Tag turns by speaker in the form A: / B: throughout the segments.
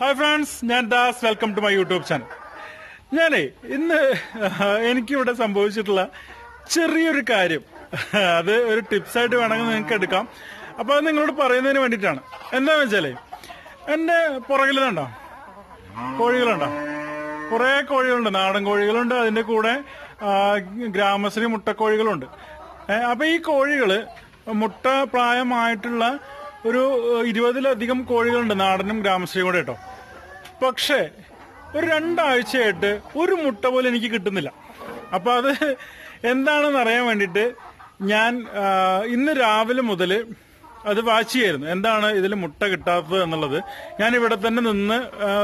A: Hi friends ഞാൻ Das. Welcome to my YouTube channel ഞാനേ ഇന്ന് എനിക്കിവിടെ സംഭവിച്ചിട്ടുള്ള ചെറിയൊരു കാര്യം. അത് ഒരു ടിപ്സായിട്ട് വേണമെങ്കിൽ നിങ്ങൾക്ക് എടുക്കാം. അപ്പൊ അത് നിങ്ങളോട് പറയുന്നതിന് വേണ്ടിയിട്ടാണ്. എന്താന്ന് വെച്ചാലേ എന്റെ പുറകിൽ കണ്ടോ? കോഴികളുണ്ടോ? കുറെ കോഴികളുണ്ട്. നാടൻ കോഴികളുണ്ട്. അതിന്റെ കൂടെ ഗ്രാമശ്രീ മുട്ടക്കോഴികളുണ്ട്. അപ്പോൾ അപ്പൊ ഈ കോഴികൾ മുട്ട പ്രായമായിട്ടുള്ള ഒരു ഇരുപതിലധികം കോഴികളുണ്ട് നാടനും ഗ്രാമശ്രീ കൂടെ കേട്ടോ. പക്ഷേ ഒരു രണ്ടാഴ്ചയായിട്ട് ഒരു മുട്ട പോലും എനിക്ക് കിട്ടുന്നില്ല. അപ്പൊ അത് എന്താണെന്ന് അറിയാൻ വേണ്ടിയിട്ട് ഞാൻ ഇന്ന് രാവിലെ മുതൽ അത് വാച്ച് ചെയ്യായിരുന്നു എന്താണ് ഇതിൽ മുട്ട കിട്ടാത്തത് എന്നുള്ളത്. ഞാൻ ഇവിടെ തന്നെ നിന്ന്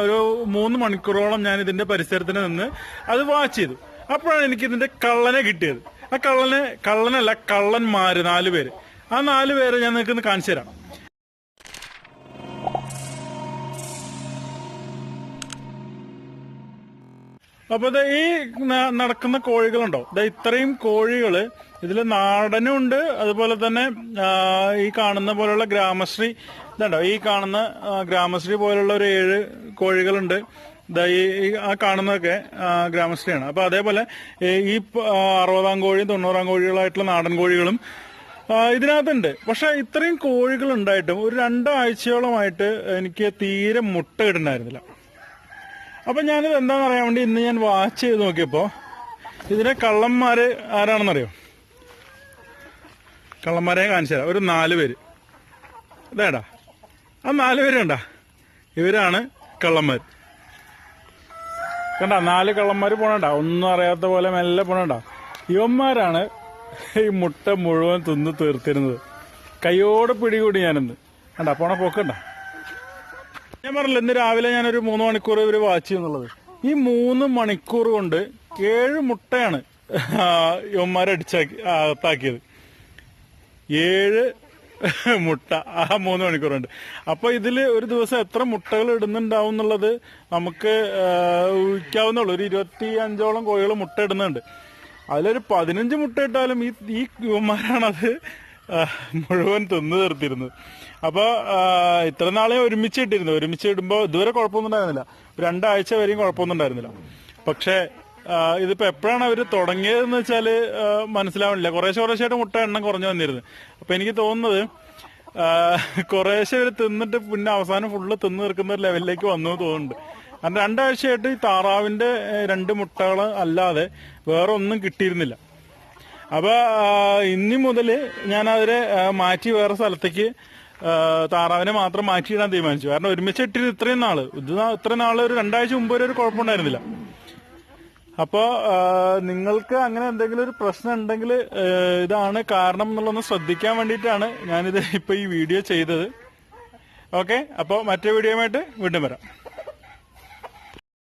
A: ഒരു മൂന്ന് മണിക്കൂറോളം ഞാൻ ഇതിന്റെ പരിസരത്തിന് നിന്ന് അത് വാച്ച് ചെയ്തു. അപ്പോഴാണ് എനിക്ക് ഇതിന്റെ കള്ളനെ കിട്ടിയത്. ആ കള്ളനെ കള്ളനല്ല കള്ളന്മാര് നാല് പേര്. ആ നാല് പേരെ ഞാൻ നിങ്ങൾക്ക് കാണിച്ചു തരാം. അപ്പൊ ഈ നടക്കുന്ന കോഴികളുണ്ടോ? ദേ ഇത്രയും കോഴികൾ ഇതിൽ നാടനും ഉണ്ട് അതുപോലെ തന്നെ ഈ കാണുന്ന പോലുള്ള ഗ്രാമശ്രീ ഇതുണ്ടോ? ഈ കാണുന്ന ഗ്രാമശ്രീ പോലുള്ള ഒരു ഏഴ് കോഴികളുണ്ട്. ഈ കാണുന്നതൊക്കെ ഗ്രാമശ്രീയാണ്. അപ്പൊ അതേപോലെ ഈ അറുപതാം കോഴിയും തൊണ്ണൂറാം കോഴികളായിട്ടുള്ള നാടൻ കോഴികളും ഇതിനകത്തുണ്ട്. പക്ഷെ ഇത്രയും കോഴികൾ ഉണ്ടായിട്ടും ഒരു രണ്ടാഴ്ചയോളമായിട്ട് എനിക്ക് തീരെ മുട്ട ഇടുണ്ടായിരുന്നില്ല അപ്പൊ ഞാനിത് എന്താന്ന് അറിയാൻ വേണ്ടി ഇന്ന് ഞാൻ വാച്ച് ചെയ്ത് നോക്കിയപ്പോ ഇതിലെ കള്ളന്മാര് ആരാണെന്നറിയോ? കള്ളന്മാരെ കാണിച്ചു തരാം. ഒരു നാല് പേര്. ഇതേടാ. ആ നാല് പേര് കണ്ട. ഇവരാണ് കള്ളന്മാർ കണ്ട? നാല് കള്ളന്മാര് പോണണ്ട. ഒന്നും അറിയാത്ത പോലെ മെല്ലെ പോണണ്ട. ഇവന്മാരാണ് ഈ മുട്ട മുഴുവൻ തിന്ന് തീർത്തിരുന്നത്. കൈയോടെ പിടികൂടി ഞാനിന്ന്. കണ്ട? പോണ പോക്കണ്ട? ഞാൻ പറഞ്ഞില്ല ഇന്ന് രാവിലെ ഞാനൊരു മൂന്ന് മണിക്കൂർ ഇവർ വാച്ച് ചെയ്യുന്നുള്ളത്. ഈ മൂന്ന് മണിക്കൂർ കൊണ്ട് ഏഴ് മുട്ടയാണ് ഇവന്മാരടിച്ചാക്കി അകത്താക്കിയത്. ഏഴ് മുട്ട ആ മൂന്ന് മണിക്കൂറുണ്ട് അപ്പൊ ഇതിൽ ഒരു ദിവസം എത്ര മുട്ടകൾ ഇടുന്നുണ്ടാവും എന്നുള്ളത് നമുക്ക് ഊഹിക്കാവുന്നുള്ളൂ ഒരു ഇരുപത്തി അഞ്ചോളം കോഴികൾ മുട്ട ഇടുന്നുണ്ട്. അതിലൊരു പതിനഞ്ച് മുട്ട ഇട്ടാലും ഈ ഈ യുവന്മാരാണത് മുഴുവൻ തിന്നു തീർത്തിരുന്നു. അപ്പൊ ആ, ഇത്ര നാളെ ഒരുമിച്ച് ഇട്ടിരുന്നു. ഒരുമിച്ച് ഇടുമ്പോ ഇതുവരെ കുഴപ്പമൊന്നും ഉണ്ടായിരുന്നില്ല. രണ്ടാഴ്ച വരെയും കുഴപ്പമൊന്നും ഉണ്ടായിരുന്നില്ല. പക്ഷേ ഇതിപ്പോൾ ഇതിപ്പോ എപ്പോഴാണ് അവർ തുടങ്ങിയതെന്ന് മനസ്സിലാവുന്നില്ല മനസ്സിലാവണില്ല. കുറേശ്ശെ കുറേശ്ശായിട്ട് മുട്ട എണ്ണം കുറഞ്ഞു വന്നിരുന്നു. അപ്പൊ എനിക്ക് തോന്നുന്നത് കുറേശ്ശെ ഇവർ തിന്നിട്ട് പിന്നെ അവസാനം ഫുള്ള് തിന്നു തീർക്കുന്ന ഒരു ലെവലിലേക്ക് വന്നു തോന്നുന്നുണ്ട്. കാരണം രണ്ടാഴ്ചയായിട്ട് ഈ താറാവിന്റെ രണ്ട് മുട്ടകൾ അല്ലാതെ വേറെ ഒന്നും കിട്ടിയിരുന്നില്ല. അപ്പൊ ഇനി മുതൽ ഞാൻ അവരെ മാറ്റി വേറെ സ്ഥലത്തേക്ക് താറാവിനെ മാത്രം മാറ്റിയിടാൻ തീരുമാനിച്ചു. കാരണം ഒരുമിച്ച് ഇട്ടിരുന്നു ഇത്രയും നാൾ. ഇത് ഇത്രയും നാൾ ഒരു രണ്ടാഴ്ച മുമ്പ് ഒരു കുഴപ്പമുണ്ടായിരുന്നില്ല. അപ്പോ നിങ്ങൾക്ക് അങ്ങനെ എന്തെങ്കിലും ഒരു പ്രശ്നം ഉണ്ടെങ്കിൽ ഇതാണ് കാരണം എന്നുള്ളതൊന്ന് ശ്രദ്ധിക്കാൻ വേണ്ടിയിട്ടാണ് ഞാനിത് ഇപ്പൊ ഈ വീഡിയോ ചെയ്തത്. ഓക്കെ? അപ്പോൾ മറ്റേ വീഡിയോയുമായിട്ട് വീണ്ടും വരാം.